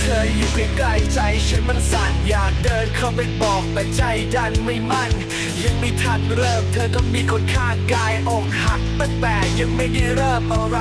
เธออยู่ใกล้ใจฉันมันสั่นอยากเดินเข้าไปบอกแต่ใจดันไม่มั่น ยังไม่ทันเริ่มเธอก็มีคนข้างกายอกหักตั้งแต่ยังไม่ได้เริ่มอะไร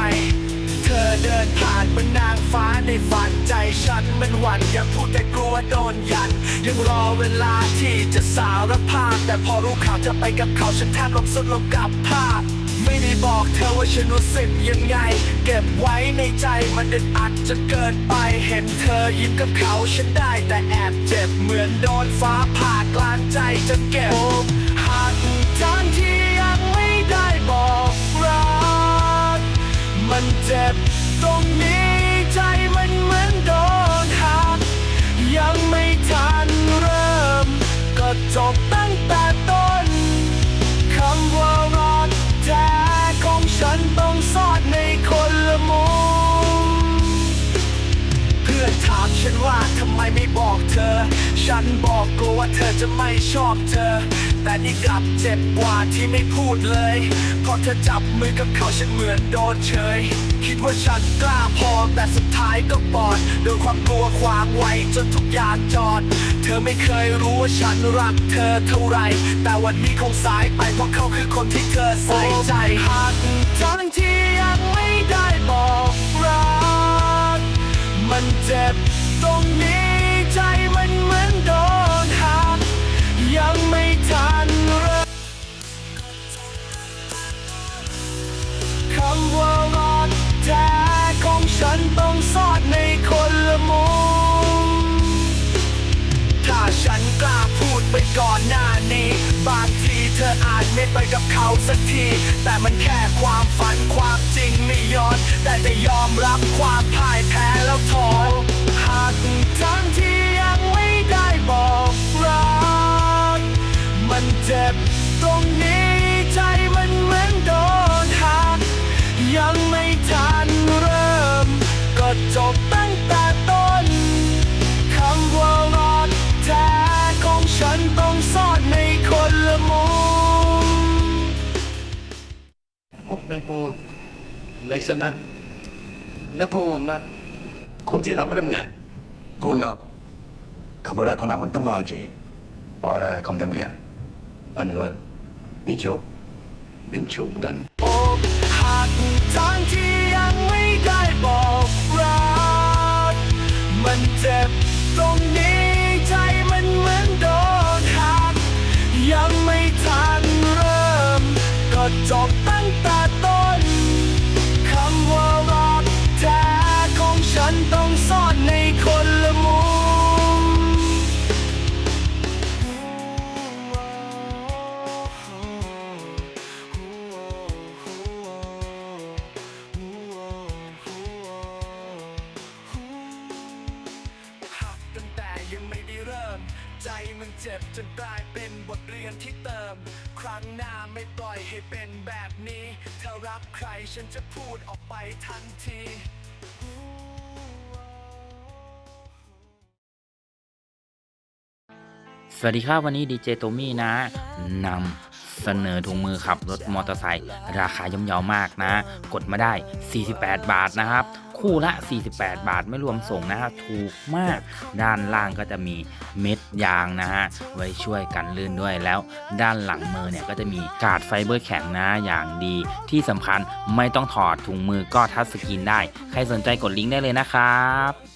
เธอเดินผ่านเหมันนางฟ้าในฝันใจฉันมันหวั่นอยากพูดแต่กลัวโดนยัน ยังรอเวลาที่จะสารภาพแต่พอรู้ข่าวจะไปกับเขาฉันแทบลงสุดลงกับภาพ ไม่ได้บอกเธอว่าฉันรู้สึกยังไง เก็บไว้ในใจมันอึดอัดจะเกินไป เห็นเธอยิ้มกับเขาฉันได้แต่แอบเจ็บเหมือนโดนฟ้าผ่ากลางใจจนเก็บหักทั้งที่ยังไม่ได้บอกรัก มันเจ็บตรงนี้ใจมันเหมือนโดนหัก ยังไม่ทันเริ่ม ก็จบ ฉันบอกกลัวว่าเธอจะไม่ชอบเธอ แต่นี่กลับเจ็บกว่าที่ไม่พูดเลยเพราะเธอจับมือกับเขาฉันเหมือนโดนเฉย คิดว่าฉันกล้าพอแต่สุดท้ายก็ปอดโดนความกลัวขวางไวจนทุกอย่างจอด เธอไม่เคยรู้ว่าฉันรักเธอเท่าไร แต่วันนี้คงสายไปเพราะเขาคือคนที่ำว่ารักแท้ของฉันต้องซ่อนในคนละมุม ถ้าฉันกล้าพูดไปก่อนหน้านี้ บางทีเธออาจไม่ไปกับเขาสักที แต่มันแค่ความฝันความจริงไม่ย้อน แต่จะยอมรับความ Napo, Lisa na. Napo, na. Kunti na pala nga. Kuna. Kabura ko naman tamaji. Para kamdam yan. Ano ba? Medyo. Medyo dan. อกหักทั้งที่ยังไม่ได้บอกรักมันเจ็บตรงนี้ใจมันเหมือนโดนหักยังไม่ทันเริ่มก็จบ มันเจ็บจนกลายเป็นบทเรียนที่เติม ครั้งหน้าไม่ปล่อยให้เป็นแบบนี้ ถ้ารักใครฉันจะพูดออกไปทันทีสวัสดีครับวันนี้ดีเจโตมี่นะนำเสนอถุงมือขับรถมอเตอร์ไซค์ราคาย่อมเยาวมากนะ กดมาได้ 48 บาทนะครับ คู่ละ 48 บาทไม่รวมส่งนะฮะถูกมากด้านล่างก็จะมีเม็ดยางนะฮะไว้ช่วยกันลื่นด้วยแล้ว ด้านหลังมือเนี่ยก็จะมีกาดไฟเบอร์แข็งนะอย่างดีที่สำคัญไม่ต้องถอดถุงมือก็ทัชสกรีนได้ ใครสนใจกดลิงก์ได้เลยนะครับ